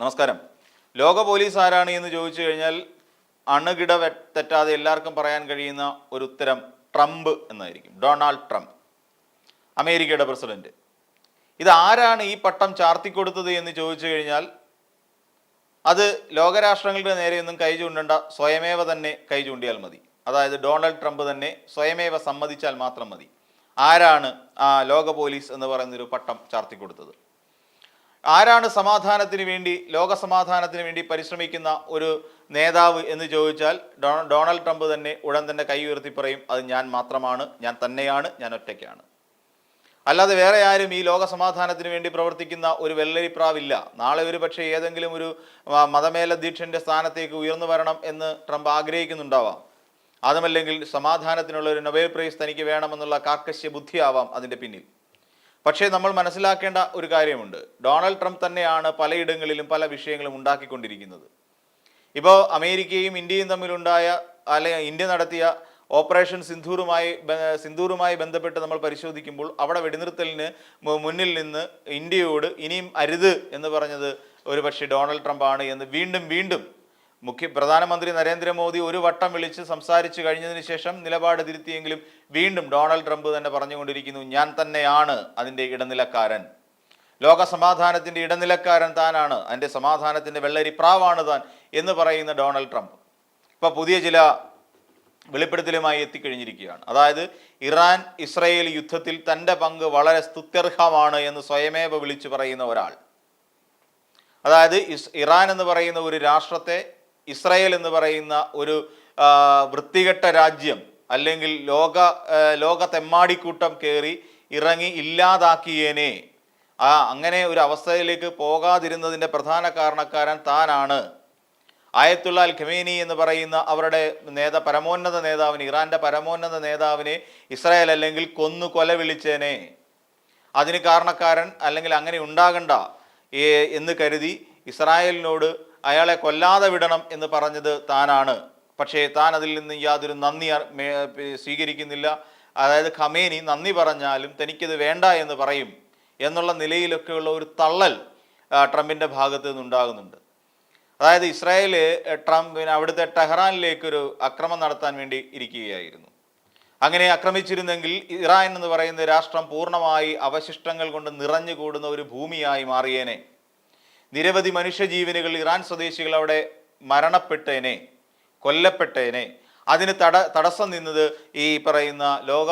നമസ്കാരം. ലോക പോലീസ് ആരാണ് എന്ന് ചോദിച്ചു കഴിഞ്ഞാൽ അണുകിട തെറ്റാതെ എല്ലാവർക്കും പറയാൻ കഴിയുന്ന ഒരു ഉത്തരം ട്രംപ് എന്നായിരിക്കും. ഡൊണാൾഡ് ട്രംപ് അമേരിക്കയുടെ പ്രസിഡന്റ്. ഇത് ആരാണ് ഈ പട്ടം ചാർത്തിക്കൊടുത്തത് എന്ന് ചോദിച്ചു കഴിഞ്ഞാൽ അത് ലോകരാഷ്ട്രങ്ങളുടെ നേരെയൊന്നും കൈ ചൂണ്ടണ്ട സ്വയമേവ തന്നെ കൈ ചൂണ്ടിയാൽ മതി. അതായത് ഡൊണാൾഡ് ട്രംപ് തന്നെ സ്വയമേവ സമ്മതിച്ചാൽ മാത്രം മതി. ആരാണ് ആ ലോക പോലീസ് എന്ന് പറയുന്നൊരു പട്ടം ചാർത്തിക്കൊടുത്തത്? ആരാണ് സമാധാനത്തിന് വേണ്ടി ലോക സമാധാനത്തിന് വേണ്ടി പരിശ്രമിക്കുന്ന ഒരു നേതാവ് എന്ന് ചോദിച്ചാൽ ഡൊണാൾഡ് ട്രംപ് തന്നെ ഉടൻ തന്നെ കൈ ഉയർത്തി പറയും അത് ഞാൻ മാത്രമാണ് ഞാൻ തന്നെയാണ് ഞാൻ ഒറ്റയ്ക്കാണ്. അല്ലാതെ വേറെ ആരും ഈ ലോക സമാധാനത്തിന് വേണ്ടി പ്രവർത്തിക്കുന്ന ഒരു വെള്ളരിപ്രാവില്ല. നാളെ ഒരു പക്ഷേ ഏതെങ്കിലും ഒരു മതമേലധ്യക്ഷന്റെ സ്ഥാനത്തേക്ക് ഉയർന്നു വരണം എന്ന് ട്രംപ് ആഗ്രഹിക്കുന്നുണ്ടാവാം. അതുമല്ലെങ്കിൽ സമാധാനത്തിനുള്ള ഒരു നൊബേൽ പ്രൈസ് തനിക്ക് വേണമെന്നുള്ള കാർക്കശ്യ ബുദ്ധിയാവാം അതിന്റെ പിന്നിൽ. പക്ഷേ നമ്മൾ മനസ്സിലാക്കേണ്ട ഒരു കാര്യമുണ്ട്. ഡൊണാൾഡ് ട്രംപ് തന്നെയാണ് പലയിടങ്ങളിലും പല വിഷയങ്ങളും ഉണ്ടാക്കിക്കൊണ്ടിരിക്കുന്നത്. ഇപ്പോൾ അമേരിക്കയും ഇന്ത്യയും തമ്മിലുണ്ടായ അല്ലെങ്കിൽ ഇന്ത്യ നടത്തിയ ഓപ്പറേഷൻ സിന്ധൂറുമായി സിന്ധൂറുമായി ബന്ധപ്പെട്ട് നമ്മൾ പരിശോധിക്കുമ്പോൾ അവിടെ വെടിനിർത്തലിന് മുന്നിൽ നിന്ന് ഇന്ത്യയോട് ഇനിയും അരുത് എന്ന് പറഞ്ഞത് ഒരു പക്ഷേ ഡൊണാൾഡ് ട്രംപ് ആണ് എന്ന് വീണ്ടും വീണ്ടും മുഖ്യ പ്രധാനമന്ത്രി നരേന്ദ്രമോദി ഒരു വട്ടം വിളിച്ച് സംസാരിച്ചു കഴിഞ്ഞതിന് ശേഷം നിലപാട് തിരുത്തിയെങ്കിലും വീണ്ടും ഡൊണാൾഡ് ട്രംപ് തന്നെ പറഞ്ഞുകൊണ്ടിരിക്കുന്നു ഞാൻ തന്നെയാണ് അതിന്റെ ഇടനിലക്കാരൻ. ലോക സമാധാനത്തിന്റെ ഇടനിലക്കാരൻ താനാണ്. അതിന്റെ സമാധാനത്തിന്റെ വെള്ളരിപ്രാവാണ് താൻ എന്ന് പറയുന്ന ഡൊണാൾഡ് ട്രംപ് ഇപ്പോൾ പുതിയ ചില വെളിപ്പെടുത്തലുമായി എത്തിക്കഴിഞ്ഞിരിക്കുകയാണ്. അതായത് ഇറാൻ ഇസ്രയേൽ യുദ്ധത്തിൽ തന്റെ പങ്ക് വളരെ സ്തുത്യർഹമാണ് എന്ന് സ്വയമേവ വിളിച്ചു പറയുന്ന ഒരാൾ. അതായത് ഇറാൻ എന്ന് പറയുന്ന ഒരു രാഷ്ട്രത്തെ ഇസ്രായേൽ എന്ന് പറയുന്ന ഒരു വൃത്തികെട്ട രാജ്യം അല്ലെങ്കിൽ ലോക ലോകത്തെമ്മാടിക്കൂട്ടം ലോക തെമ്മാടിക്കൂട്ടം കയറി ഇറങ്ങി ഇല്ലാതാക്കിയേനെ. ആ അങ്ങനെ ഒരു അവസ്ഥയിലേക്ക് പോകാതിരുന്നതിന്റെ പ്രധാന കാരണക്കാരൻ താനാണ്. ആയത്തുള്ള അൽ ഖമേനി എന്ന് പറയുന്ന അവരുടെ നേതാ പരമോന്നത നേതാവിനെ ഇറാന്റെ പരമോന്നത നേതാവിനെ ഇസ്രായേൽ അല്ലെങ്കിൽ കൊന്നു കൊല വിളിച്ചേനെ. അതിന് കാരണക്കാരൻ അല്ലെങ്കിൽ അങ്ങനെ ഉണ്ടാകണ്ട എന്ന് കരുതി ഇസ്രായേലിനോട് അയാളെ കൊല്ലാതെ വിടണം എന്ന് പറഞ്ഞത് താനാണ്. പക്ഷേ താൻ അതിൽ നിന്ന് യാതൊരു നന്ദി സ്വീകരിക്കുന്നില്ല. അതായത് ഖമേനി നന്ദി പറഞ്ഞാലും തനിക്കിത് വേണ്ട എന്ന് പറയും എന്നുള്ള നിലയിലൊക്കെയുള്ള ഒരു തള്ളൽ ട്രംപിന്റെ ഭാഗത്ത് നിന്നുണ്ടാകുന്നുണ്ട് അതായത് ഇസ്രായേൽ ട്രംപ് പിന്നെ അവിടുത്തെ ടെഹ്റാനിലേക്കൊരു അക്രമം നടത്താൻ വേണ്ടി ഇരിക്കുകയായിരുന്നു. അങ്ങനെ ആക്രമിച്ചിരുന്നെങ്കിൽ ഇറാൻ എന്ന് പറയുന്ന രാഷ്ട്രം പൂർണമായി അവശിഷ്ടങ്ങൾ കൊണ്ട് നിറഞ്ഞു കൂടുന്ന ഒരു ഭൂമിയായി മാറിയേനെ. നിരവധി മനുഷ്യജീവനുകൾ ഇറാൻ സ്വദേശികൾ അവിടെ മരണപ്പെട്ടേനെ കൊല്ലപ്പെട്ടേനെ. അതിന് തട തടസ്സം നിന്നത് ഈ പറയുന്ന ലോക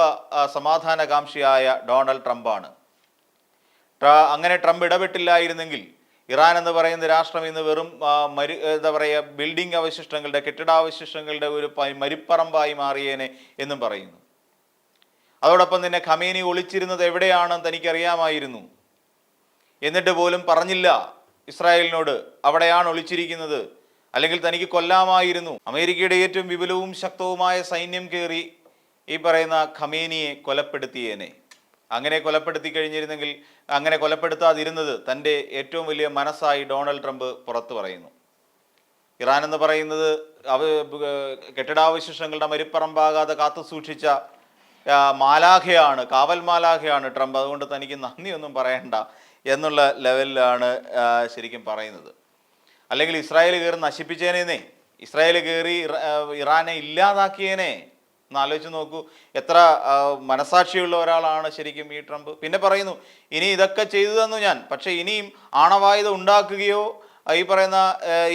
സമാധാനകാംക്ഷിയായ ഡൊണാൾഡ് ട്രംപാണ്. ട്ര- അങ്ങനെ ട്രംപ് ഇടപെട്ടില്ലായിരുന്നെങ്കിൽ ഇറാൻ എന്ന് പറയുന്ന രാഷ്ട്രം ഇന്ന് വെറും മരു എന്താ പറയുക ബിൽഡിംഗ് അവശിഷ്ടങ്ങളുടെ കെട്ടിടാവശിഷ്ടങ്ങളുടെ ഒരു മരുപ്പറമ്പായി മാറിയേനെ എന്നും പറയുന്നു. അതോടൊപ്പം തന്നെ ഖമേനി ഒളിച്ചിരുന്നത് എവിടെയാണെന്ന് തനിക്കറിയാമായിരുന്നു. എന്നിട്ട് പോലും പറഞ്ഞില്ല. ഇസ്രായേലിനോട് അവിടെയാണ് ഒളിച്ചിരിക്കുന്നത്. അല്ലെങ്കിൽ തനിക്ക് കൊല്ലാമായിരുന്നു. അമേരിക്കയുടെ ഏറ്റവും വിപുലവും ശക്തവുമായ സൈന്യം കയറി ഈ പറയുന്ന ഖമേനിയെ കൊലപ്പെടുത്തിയേനെ. അങ്ങനെ കൊലപ്പെടുത്തി കഴിഞ്ഞിരുന്നെങ്കിൽ അങ്ങനെ കൊലപ്പെടുത്താതിരുന്നത് തന്റെ ഏറ്റവും വലിയ മനസ്സായി ഡൊണാൾഡ് ട്രംപ് പുറത്തു പറയുന്നു. ഇറാൻ എന്ന് പറയുന്നത് അവ കെട്ടിടാവശിഷ്ടങ്ങളുടെ മരുപ്പറമ്പാകാതെ കാത്തു സൂക്ഷിച്ച മാലാഖയാണ് കാവൽ മാലാഖയാണ് ട്രംപ്. അതുകൊണ്ട് തനിക്ക് നന്ദിയൊന്നും പറയണ്ട. എന്നുള്ള ലെവലിലാണ് ശരിക്കും പറയുന്നത്. അല്ലെങ്കിൽ ഇസ്രായേൽ കയറി നശിപ്പിച്ചേനേന്നേ ഇസ്രായേൽ കയറി ഇറാനെ ഇല്ലാതാക്കിയേനെ. ഒന്ന് ആലോചിച്ച് നോക്കൂ എത്ര മനസാക്ഷിയുള്ള ഒരാളാണ് ശരിക്കും ഈ ട്രംപ്. പിന്നെ പറയുന്നു ഇനി ഇതൊക്കെ ചെയ്തു തന്നു ഞാൻ പക്ഷേ ഇനിയും ആണവായുധം ഉണ്ടാക്കുകയോ ഈ പറയുന്ന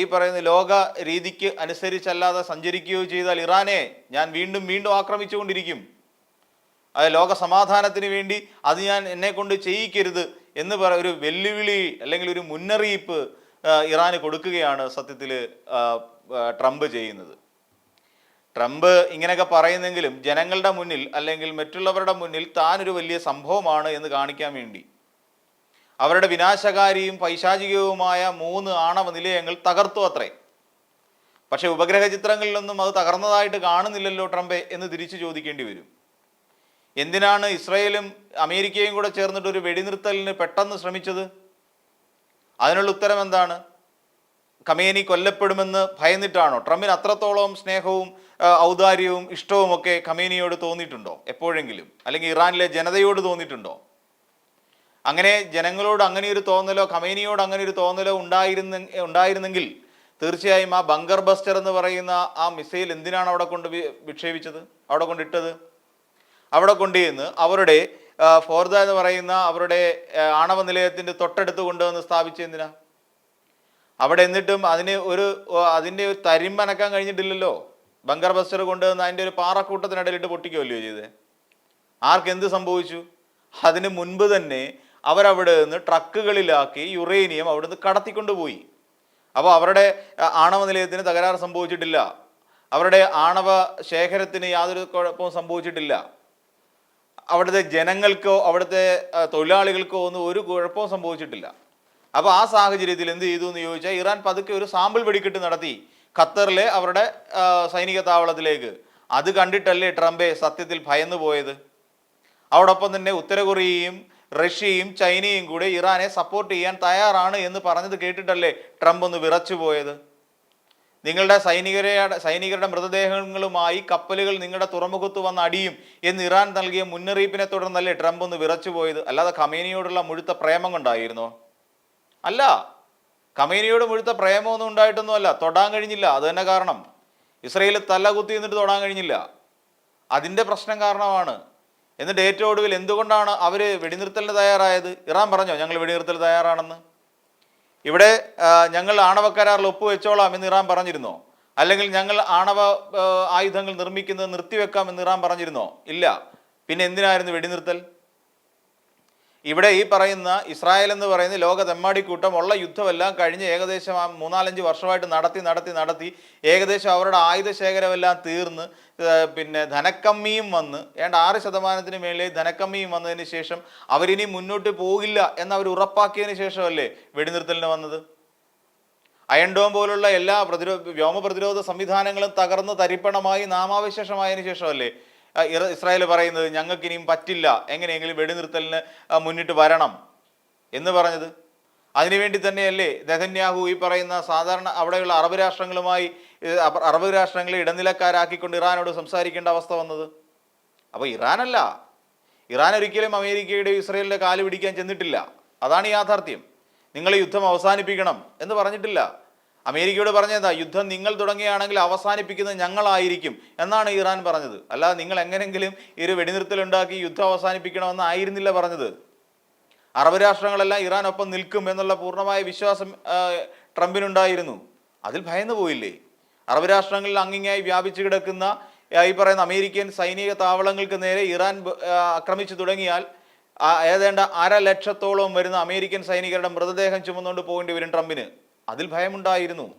ഈ പറയുന്ന ലോക രീതിക്ക് അനുസരിച്ചല്ലാതെ സഞ്ചരിക്കുകയോ ചെയ്താൽ ഇറാനെ ഞാൻ വീണ്ടും വീണ്ടും ആക്രമിച്ചുകൊണ്ടിരിക്കും. അത് ലോക സമാധാനത്തിന് വേണ്ടി അത് ഞാൻ എന്നെ കൊണ്ട് ചെയ്യിക്കരുത്. എന്ന് പറ ഒരു വെല്ലുവിളി അല്ലെങ്കിൽ ഒരു മുന്നറിയിപ്പ് ഇറാന് കൊടുക്കുകയാണ് സത്യത്തിൽ ട്രംപ് ചെയ്യുന്നത്. ട്രംപ് ഇങ്ങനെയൊക്കെ പറയുന്നെങ്കിലും ജനങ്ങളുടെ മുന്നിൽ അല്ലെങ്കിൽ മറ്റുള്ളവരുടെ മുന്നിൽ താനൊരു വലിയ സംഭവമാണ് എന്ന് കാണിക്കാൻ വേണ്ടി. അവരുടെ വിനാശകാരിയും പൈശാചികവുമായ മൂന്ന് ആണവ നിലയങ്ങൾ തകർത്തു അത്രേ. പക്ഷെ ഉപഗ്രഹ ചിത്രങ്ങളിലൊന്നും അത് തകർന്നതായിട്ട് കാണുന്നില്ലല്ലോ ട്രംപെ എന്ന് തിരിച്ചു ചോദിക്കേണ്ടി വരും. എന്തിനാണ് ഇസ്രയേലും അമേരിക്കയും കൂടെ ചേർന്നിട്ട് ഒരു വെടിനിർത്തലിന് പെട്ടെന്ന് ശ്രമിച്ചത്? അതിനുള്ള ഉത്തരം എന്താണ്? ഖമേനി കൊല്ലപ്പെടുമെന്ന് ഭയന്നിട്ടാണോ? ട്രംപിന് അത്രത്തോളം സ്നേഹവും ഔദാര്യവും ഇഷ്ടവും ഒക്കെ ഖമേനിയോട് തോന്നിയിട്ടുണ്ടോ? എപ്പോഴെങ്കിലും? അല്ലെങ്കിൽ ഇറാനിലെ ജനതയോട് തോന്നിയിട്ടുണ്ടോ? അങ്ങനെ ജനങ്ങളോട് അങ്ങനെ ഒരു തോന്നലോ ഖമേനിയോട് അങ്ങനെ ഒരു തോന്നലോ ഉണ്ടായിരുന്ന ഉണ്ടായിരുന്നെങ്കിൽ തീർച്ചയായും ആ ബങ്കർ ബസ്റ്റർ എന്ന് പറയുന്ന ആ മിസൈൽ എന്തിനാണ് അവിടെ കൊണ്ട് വിക്ഷേപിച്ചത്? അവിടെ കൊണ്ടിട്ടത്? അവിടെ കൊണ്ടുചെന്ന് അവരുടെ ഫോർദ എന്ന് പറയുന്ന അവരുടെ ആണവ നിലയത്തിന്റെ തൊട്ടടുത്ത് കൊണ്ടുവന്ന് സ്ഥാപിച്ച എന്തിനാ? അവിടെ എന്നിട്ടും അതിന് ഒരു അതിന്റെ ഒരു തരിമ്പനക്കാൻ കഴിഞ്ഞിട്ടില്ലല്ലോ. ബങ്കർ ബസ്റ്റർ കൊണ്ടുവന്ന് അതിന്റെ ഒരു പാറക്കൂട്ടത്തിനിടയിലിട്ട് പൊട്ടിക്കുമല്ലോ ചെയ്തത് ആർക്ക് എന്ത് സംഭവിച്ചു? അതിന് മുൻപ് തന്നെ അവരവിടെ നിന്ന് ട്രക്കുകളിലാക്കി യുറേനിയം അവിടുന്ന് കടത്തിക്കൊണ്ടുപോയി. അപ്പോൾ അവരുടെ ആണവ നിലയത്തിന് തകരാറ് സംഭവിച്ചിട്ടില്ല. അവരുടെ ആണവ ശേഖരത്തിന് യാതൊരു കുഴപ്പവും സംഭവിച്ചിട്ടില്ല. അവിടുത്തെ ജനങ്ങൾക്കോ അവിടുത്തെ തൊഴിലാളികൾക്കോ ഒന്നും ഒരു കുഴപ്പവും സംഭവിച്ചിട്ടില്ല. അപ്പോൾ ആ സാഹചര്യത്തിൽ എന്ത് ചെയ്തു എന്ന് ചോദിച്ചാൽ ഇറാൻ പതുക്കെ ഒരു സാമ്പിൾ വെടിക്കെട്ട് നടത്തി ഖത്തറിലെ അവരുടെ സൈനിക താവളത്തിലേക്ക്. അത് കണ്ടിട്ടല്ലേ ട്രംപെ സത്യത്തിൽ ഭയന്നു പോയത്? അതോടൊപ്പം തന്നെ ഉത്തര കൊറിയയും റഷ്യയും ചൈനയും കൂടെ ഇറാനെ സപ്പോർട്ട് ചെയ്യാൻ തയ്യാറാണ് എന്ന് പറഞ്ഞത് കേട്ടിട്ടല്ലേ ട്രംപ് ഒന്ന് വിറച്ചു പോയത്? നിങ്ങളുടെ സൈനികരെ സൈനികരുടെ മൃതദേഹങ്ങളുമായി കപ്പലുകൾ നിങ്ങളുടെ തുറമുഖത്ത് വന്ന് അടിയും എന്ന് ഇറാൻ നൽകിയ മുന്നറിയിപ്പിനെ തുടർന്നല്ലേ ട്രംപ് ഒന്ന് വിറച്ചു പോയത് അല്ലാതെ ഖമേനിയോടുള്ള മുഴുത്ത പ്രേമം കൊണ്ടായിരുന്നോ അല്ല. ഖമേനിയോട് മുഴുത്ത പ്രേമമൊന്നും ഉണ്ടായിട്ടൊന്നുമല്ല. തൊടാൻ കഴിഞ്ഞില്ല. അത് തന്നെ കാരണം. ഇസ്രയേൽ തല കുത്തി നിന്നിട്ട് തൊടാൻ കഴിഞ്ഞില്ല. അതിന്റെ പ്രശ്നം കാരണമാണ്. എന്നിട്ട് ഏറ്റവും ഒടുവിൽ എന്തുകൊണ്ടാണ് അവർ വെടിനിർത്തലിന് തയ്യാറായത്? ഇറാൻ പറഞ്ഞോ ഞങ്ങൾ വെടിനിർത്തൽ തയ്യാറാണെന്ന്? ഇവിടെ ഞങ്ങൾ ആണവ കരാറിൽ ഒപ്പുവെച്ചോളാം എന്ന് ഇറാൻ പറഞ്ഞിരുന്നോ? അല്ലെങ്കിൽ ഞങ്ങൾ ആണവ ആയുധങ്ങൾ നിർമ്മിക്കുന്നത് നിർത്തിവെക്കാം എന്ന് ഇറാൻ പറഞ്ഞിരുന്നോ? ഇല്ല. പിന്നെ എന്തിനായിരുന്നു വെടിനിർത്തൽ? ഇവിടെ ഈ പറയുന്ന ഇസ്രായേൽ എന്ന് പറയുന്ന ലോകതെമ്മാടിക്കൂട്ടം ഉള്ള യുദ്ധമെല്ലാം കഴിഞ്ഞ് ഏകദേശം ആ മൂന്നാലഞ്ച് വർഷമായിട്ട് നടത്തി നടത്തി നടത്തി ഏകദേശം അവരുടെ ആയുധ ശേഖരമെല്ലാം തീർന്ന് പിന്നെ ധനക്കമ്മിയും വന്ന് ഏണ്ട ആറ് ശതമാനത്തിന് മേളിൽ ധനക്കമ്മിയും വന്നതിന് ശേഷം അവരിനി മുന്നോട്ട് പോകില്ല എന്ന് അവർ ഉറപ്പാക്കിയതിന് ശേഷമല്ലേ വെടിനിർത്തലിന് വന്നത്? അയൺ ഡോം പോലുള്ള എല്ലാ പ്രതിരോധ വ്യോമ പ്രതിരോധ സംവിധാനങ്ങളും തകർന്ന് തരിപ്പണമായി നാമാവശേഷമായതിനു ശേഷമല്ലേ ഇസ്രായേൽ പറയുന്നത് ഞങ്ങൾക്ക് ഇനിയും പറ്റില്ല. എങ്ങനെയെങ്കിലും വെടിനിർത്തലിന് മുന്നിട്ട് വരണം എന്ന് പറഞ്ഞത്. അതിനുവേണ്ടി തന്നെയല്ലേ നെതന്യാഹു ഈ പറയുന്ന സാധാരണ അവിടെയുള്ള അറബ് രാഷ്ട്രങ്ങളുമായി അറബ് രാഷ്ട്രങ്ങളെ ഇടനിലക്കാരാക്കിക്കൊണ്ട് ഇറാനോട് സംസാരിക്കേണ്ട അവസ്ഥ വന്നത്. അപ്പോൾ ഇറാനല്ല. ഇറാൻ ഒരിക്കലും അമേരിക്കയുടെ ഇസ്രയേലിന്റെ കാൽ പിടിക്കാൻ ചെന്നിട്ടില്ല. അതാണ് യാഥാർത്ഥ്യം. നിങ്ങളെ യുദ്ധം അവസാനിപ്പിക്കണം എന്ന് പറഞ്ഞിട്ടില്ല. അമേരിക്കയോട് പറഞ്ഞതാ യുദ്ധം നിങ്ങൾ തുടങ്ങുകയാണെങ്കിൽ അവസാനിപ്പിക്കുന്നത് ഞങ്ങളായിരിക്കും എന്നാണ് ഇറാൻ പറഞ്ഞത്. അല്ലാതെ നിങ്ങൾ എങ്ങനെങ്കിലും ഒരു വെടിനിർത്തലുണ്ടാക്കി യുദ്ധം അവസാനിപ്പിക്കണമെന്ന് ആയിരുന്നില്ല പറഞ്ഞത്. അറബ് രാഷ്ട്രങ്ങളെല്ലാം ഇറാൻ ഒപ്പം നിൽക്കും എന്നുള്ള പൂർണമായ വിശ്വാസം ട്രംപിനുണ്ടായിരുന്നു. അതിൽ ഭയന്നു പോയില്ലേ? അറബ് രാഷ്ട്രങ്ങളിൽ അങ്ങിങ്ങായി വ്യാപിച്ചു കിടക്കുന്ന ഈ പറയുന്ന അമേരിക്കൻ സൈനിക താവളങ്ങൾക്ക് നേരെ ഇറാൻ ആക്രമിച്ചു തുടങ്ങിയാൽ ഏതാണ്ട് അര ലക്ഷത്തോളം വരുന്ന അമേരിക്കൻ സൈനികരുടെ മൃതദേഹം ചുമന്നുകൊണ്ട് പോകേണ്ടി വരും ട്രംപിന്. അതിൽ ഭയമുണ്ടായിരുന്നു.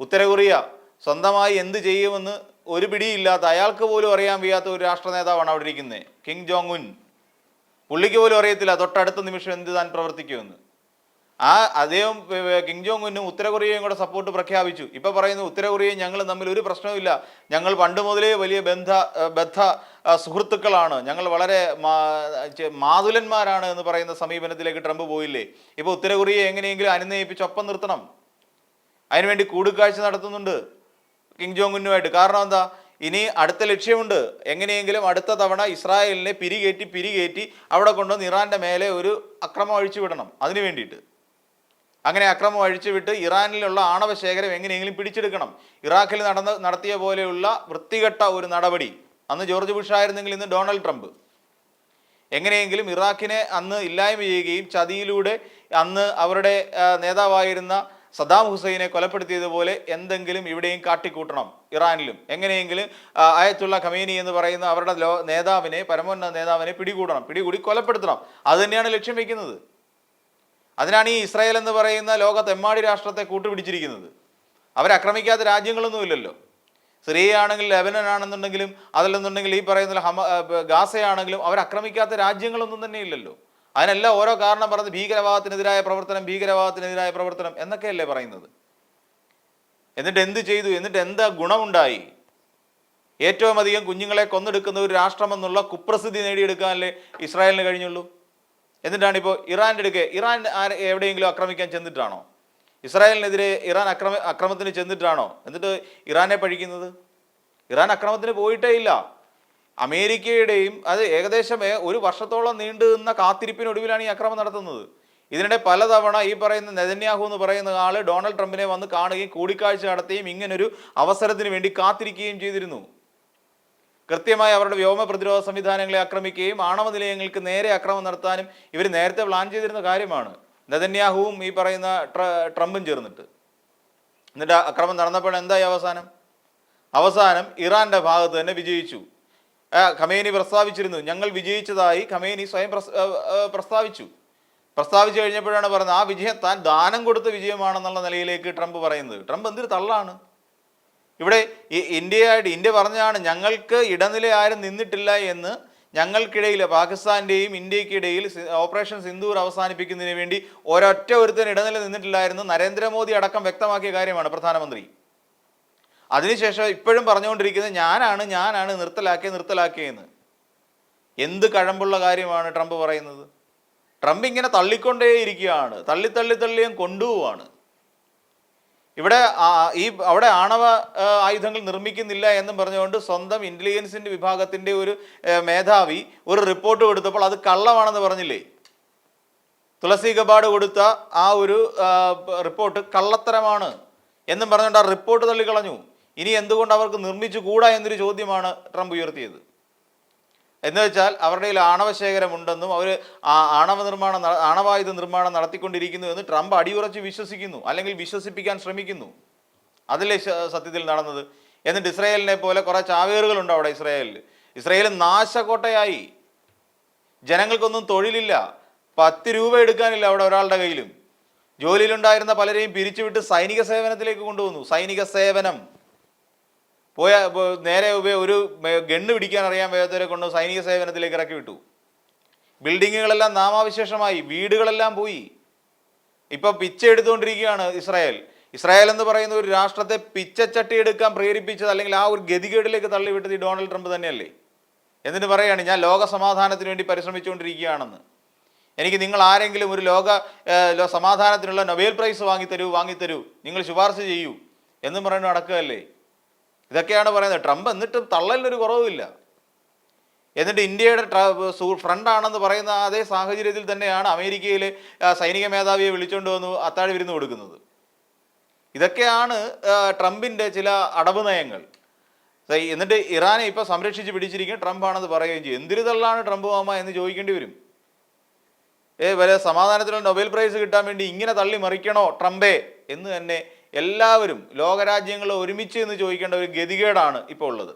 ഉത്തര കൊറിയ സ്വന്തമായി എന്ത് ചെയ്യുമെന്ന് ഒരു പിടിയില്ലാത്ത അയാൾക്ക് പോലും അറിയാൻ വയ്യാത്ത ഒരു രാഷ്ട്ര നേതാവാണ് അവിടെ ഇരിക്കുന്നത്. Kim Jong Un. പുള്ളിക്ക് പോലും അറിയത്തില്ല തൊട്ടടുത്ത നിമിഷം എന്ത് താൻ പ്രവർത്തിക്കുമെന്ന്. ആ അദ്ദേഹം കിങ് ജോങ് ഉന്നും ഉത്തര കൊറിയയും കൂടെ സപ്പോർട്ട് പ്രഖ്യാപിച്ചു. ഇപ്പൊ പറയുന്നു ഉത്തര കൊറിയയും ഞങ്ങൾ തമ്മിൽ ഒരു പ്രശ്നവുമില്ല. ഞങ്ങൾ പണ്ട് മുതലേ വലിയ ബന്ധ ബദ്ധ സുഹൃത്തുക്കളാണ്. ഞങ്ങൾ വളരെ മാതുലന്മാരാണ് എന്ന് പറയുന്ന സമീപനത്തിലേക്ക് ട്രംപ് പോയില്ലേ? ഇപ്പൊ ഉത്തര കൊറിയയെ എങ്ങനെയെങ്കിലും അനുനയിപ്പിച്ച് ഒപ്പം നിർത്തണം. അതിനുവേണ്ടി കൂടിക്കാഴ്ച നടത്തുന്നുണ്ട് കിങ് ജോങ് ഉന്നുമായിട്ട് കാരണം എന്താ? ഇനി അടുത്ത ലക്ഷ്യമുണ്ട്. എങ്ങനെയെങ്കിലും അടുത്ത തവണ ഇസ്രായേലിനെ പിരികേറ്റി പിരികേറ്റി അവിടെ കൊണ്ടുവന്ന് ഇറാന്റെ മേലെ ഒരു അക്രമം അഴിച്ചു വിടണം അതിനു വേണ്ടിയിട്ട്. അങ്ങനെ അക്രമം അഴിച്ചുവിട്ട് ഇറാനിലുള്ള ആണവ ശേഖരം എങ്ങനെയെങ്കിലും പിടിച്ചെടുക്കണം. ഇറാഖിൽ നടന്ന നടത്തിയ പോലെയുള്ള വൃത്തികെട്ട ഒരു നടപടി. അന്ന് ജോർജ് ബുഷ് ആയിരുന്നെങ്കിൽ ഇന്ന് ഡൊണാൾഡ് ട്രംപ്. എങ്ങനെയെങ്കിലും ഇറാഖിനെ അന്ന് ഇല്ലായ്മ ചെയ്യുകയും ചതിയിലൂടെ അന്ന് അവരുടെ നേതാവായിരുന്ന സദാം ഹുസൈനെ കൊലപ്പെടുത്തിയതുപോലെ എന്തെങ്കിലും ഇവിടെയും കാട്ടിക്കൂട്ടണം ഇറാനിലും. എങ്ങനെയെങ്കിലും അയത്തുള്ള ഖമീനി എന്ന് പറയുന്ന അവരുടെ നേതാവിനെ പരമോന്നത നേതാവിനെ പിടികൂടണം. പിടികൂടി കൊലപ്പെടുത്തണം. അത് തന്നെയാണ് ലക്ഷ്യം വെക്കുന്നത്. അതിനാണ് ഈ ഇസ്രായേൽ എന്ന് പറയുന്ന ലോകത്തെമ്മാടി രാഷ്ട്രത്തെ കൂട്ടുപിടിച്ചിരിക്കുന്നത്. അവരാക്രമിക്കാത്ത രാജ്യങ്ങളൊന്നുമില്ലല്ലോ സിറിയ ആണെങ്കിൽ ലെബനൻ ആണെന്നുണ്ടെങ്കിലും അതല്ലെന്നുണ്ടെങ്കിൽ ഈ പറയുന്ന ഹമ ഗാസയാണെങ്കിലും അവരാക്രമിക്കാത്ത രാജ്യങ്ങളൊന്നും തന്നെ ഇല്ലല്ലോ. അതിനെല്ലാം ഓരോ കാരണം പറഞ്ഞ് ഭീകരവാദത്തിനെതിരായ പ്രവർത്തനം ഭീകരവാദത്തിനെതിരായ പ്രവർത്തനം എന്നൊക്കെയല്ലേ പറയുന്നത്. എന്നിട്ട് എന്ത് ചെയ്തു? എന്നിട്ട് എന്താ ഗുണമുണ്ടായി? ഏറ്റവും അധികം കുഞ്ഞുങ്ങളെ കൊന്നെടുക്കുന്ന ഒരു രാഷ്ട്രമെന്നുള്ള കുപ്രസിദ്ധി നേടിയെടുക്കാനല്ലേ ഇസ്രായേലിന് കഴിഞ്ഞുള്ളൂ. എന്നിട്ടാണ് ഇപ്പോൾ ഇറാന്റെ അടുക്കെ ഇറാൻ എവിടെയെങ്കിലും ആക്രമിക്കാൻ ചെന്നിട്ടാണോ? ഇസ്രായേലിനെതിരെ ഇറാൻ അക്രമ അക്രമത്തിന് ചെന്നിട്ടാണോ? എന്നിട്ട് ഇറാനെ പഴിക്കുന്നത്? ഇറാൻ അക്രമത്തിന് പോയിട്ടേ ഇല്ല. അമേരിക്കയുടെയും അത് ഏകദേശം ഒരു വർഷത്തോളം നീണ്ടു നിന്ന കാത്തിരിപ്പിനൊടുവിലാണ് ഈ അക്രമം നടത്തുന്നത്. ഇതിനിടെ പലതവണ ഈ പറയുന്ന നെതന്യാഹു എന്ന് പറയുന്ന ആൾ ഡൊണാൾഡ് ട്രംപിനെ വന്ന് കാണുകയും കൂടിക്കാഴ്ച നടത്തുകയും ഇങ്ങനൊരു അവസരത്തിന് വേണ്ടി കാത്തിരിക്കുകയും ചെയ്തിരുന്നു. കൃത്യമായി അവരുടെ വ്യോമ പ്രതിരോധ സംവിധാനങ്ങളെ ആക്രമിക്കുകയും ആണവ നിലയങ്ങൾക്ക് നേരെ ആക്രമണം നടത്താനും ഇവർ നേരത്തെ പ്ലാൻ ചെയ്തിരുന്ന കാര്യമാണ്. നെതന്യാഹുവും ഈ പറയുന്ന ട്ര- ട്രംപും ചേർന്നിട്ട്. എന്നിട്ട് അക്രമം നടന്നപ്പോൾ എന്തായി അവസാനം? അവസാനം ഇറാന്റെ ഭാഗത്ത് തന്നെ വിജയിച്ചു. ഖമേനി പ്രസ്താവിച്ചിരുന്നു ഞങ്ങൾ വിജയിച്ചതായി ഖമേനി സ്വയം പ്രസ്താവിച്ചു. പ്രസ്താവിച്ചു കഴിഞ്ഞപ്പോഴാണ് പറയുന്നത് ആ വിജയം താൻ ദാനം കൊടുത്ത വിജയമാണെന്നുള്ള നിലയിലേക്ക് ട്രംപ് പറയുന്നത്. ട്രംപ് എന്തൊരു തള്ളാണ്. ഇവിടെ ഇന്ത്യയായിട്ട് ഇന്ത്യ പറഞ്ഞാണ് ഞങ്ങൾക്ക് ഇടനില ആരും നിന്നിട്ടില്ല എന്ന് ഞങ്ങൾക്കിടയിൽ പാകിസ്ഥാന്റെയും ഇന്ത്യക്കിടയിൽ ഓപ്പറേഷൻ സിന്ദൂർ അവസാനിപ്പിക്കുന്നതിന് വേണ്ടി ഒരൊറ്റ ഒരുത്തിന് ഇടനില നിന്നിട്ടില്ലായിരുന്നു. നരേന്ദ്രമോദി അടക്കം വ്യക്തമാക്കിയ കാര്യമാണ് പ്രധാനമന്ത്രി. അതിനുശേഷം ഇപ്പോഴും പറഞ്ഞുകൊണ്ടിരിക്കുന്നത് ഞാനാണ് ഞാനാണ് നിർത്തലാക്കിയത് നിർത്തലാക്കിയെന്ന് എന്ത് കഴമ്പുള്ള കാര്യമാണ് ട്രംപ് പറയുന്നത്? ട്രംപ് ഇങ്ങനെ തള്ളിക്കൊണ്ടേയിരിക്കുകയാണ്. തള്ളി തള്ളി തള്ളിയും കൊണ്ടുപോവാണ്. ഇവിടെ ഈ അവിടെ ആണവ ആയുധങ്ങൾ നിർമ്മിക്കുന്നില്ല എന്നും പറഞ്ഞുകൊണ്ട് സ്വന്തം ഇന്റലിജൻസിന്റെ വിഭാഗത്തിന്റെ ഒരു മേധാവി ഒരു റിപ്പോർട്ട് കൊടുത്തപ്പോൾ അത് കള്ളമാണെന്ന് പറഞ്ഞില്ലേ? തുളസി കപാട് കൊടുത്ത ആ ഒരു റിപ്പോർട്ട് കള്ളത്തരമാണ് എന്നും പറഞ്ഞുകൊണ്ട് ആ റിപ്പോർട്ട് തള്ളിക്കളഞ്ഞു. ഇനി എന്തുകൊണ്ട് അവർക്ക് നിർമ്മിച്ചു കൂടാ എന്നൊരു ചോദ്യമാണ് ട്രംപ് ഉയർത്തിയത്? എന്ന് വെച്ചാൽ അവരുടെ കയ്യിൽ ആണവശേഖരം ഉണ്ടെന്നും അവർ ആണവ നിർമ്മാണം ആണവായുധ നിർമ്മാണം നടത്തിക്കൊണ്ടിരിക്കുന്നു എന്ന് ട്രംപ് അടിയുറച്ച് വിശ്വസിക്കുന്നു അല്ലെങ്കിൽ വിശ്വസിപ്പിക്കാൻ ശ്രമിക്കുന്നു. അതല്ലേ സത്യത്തിൽ നടന്നത്? എന്നിട്ട് ഇസ്രായേലിനെ പോലെ കുറേ ചാവേറുകളുണ്ട് അവിടെ ഇസ്രായേലിൽ. ഇസ്രായേൽ നാശക്കോട്ടയായി. ജനങ്ങൾക്കൊന്നും തൊഴിലില്ല. പത്ത് രൂപ എടുക്കാനില്ല അവിടെ ഒരാളുടെ കയ്യിലും. ജോലിയിലുണ്ടായിരുന്ന പലരെയും പിരിച്ചുവിട്ട് സൈനിക സേവനത്തിലേക്ക് കൊണ്ടുവന്നു. സൈനിക സേവനം. പോയ നേരെ ഒരു ഗണ്ണ് പിടിക്കാൻ അറിയാൻ വയ്യാത്തവരെ കൊണ്ട് സൈനിക സേവനത്തിലേക്ക് ഇറക്കി വിട്ടു. ബിൽഡിങ്ങുകളെല്ലാം നാമാവിശേഷമായി വീടുകളെല്ലാം പോയി. ഇപ്പം പിച്ച എടുത്തുകൊണ്ടിരിക്കുകയാണ് ഇസ്രായേൽ. ഇസ്രായേൽ എന്ന് പറയുന്ന ഒരു രാഷ്ട്രത്തെ പിച്ചച്ചട്ടി എടുക്കാൻ പ്രേരിപ്പിച്ചത് അല്ലെങ്കിൽ ആ ഒരു ഗതികേടിലേക്ക് തള്ളിവിട്ടത് ഈ ഡൊണാൾഡ് ട്രംപ് തന്നെയല്ലേ? എന്നിട്ട് പറയുകയാണ് ഞാൻ ലോക സമാധാനത്തിന് വേണ്ടി പരിശ്രമിച്ചുകൊണ്ടിരിക്കുകയാണെന്ന്. എനിക്ക് നിങ്ങൾ ആരെങ്കിലും ഒരു ലോക സമാധാനത്തിനുള്ള നൊബേൽ പ്രൈസ് വാങ്ങിത്തരൂ വാങ്ങിത്തരൂ. നിങ്ങൾ ശുപാർശ ചെയ്യൂ. എന്നും പറയുന്നു നടക്കുകയല്ലേ? ഇതൊക്കെയാണ് പറയുന്നത്. ട്രംപ് എന്നിട്ടും തള്ളലിനൊരു കുറവുമില്ല. എന്നിട്ട് ഇന്ത്യയുടെ ഫ്രണ്ടാണെന്ന് പറയുന്ന അതേ സാഹചര്യത്തിൽ തന്നെയാണ് അമേരിക്കയിലെ സൈനിക മേധാവിയെ വിളിച്ചുകൊണ്ട് വന്ന് അത്താഴി വിരുന്ന് കൊടുക്കുന്നത്. ഇതൊക്കെയാണ് ട്രംപിന്റെ ചില അടവ് നയങ്ങൾ. എന്നിട്ട് ഇറാനെ ഇപ്പം സംരക്ഷിച്ച് പിടിച്ചിരിക്കും ട്രംപ് ആണെന്ന് പറയുകയും ചെയ്യും. എന്തിരു തള്ളാണ് ട്രംപ് മാമ എന്ന് ചോദിക്കേണ്ടി വരും. ഏ വരെ സമാധാനത്തിനുള്ള നൊബേൽ പ്രൈസ് കിട്ടാൻ വേണ്ടി ഇങ്ങനെ തള്ളി മറിക്കണോ ട്രംപേ എന്ന് തന്നെ എല്ലാവരും ലോകരാജ്യങ്ങൾ ഒരുമിച്ച് എന്ന് ചോദിക്കേണ്ട ഒരു ഗതികേടാണ് ഇപ്പോൾ ഉള്ളത്.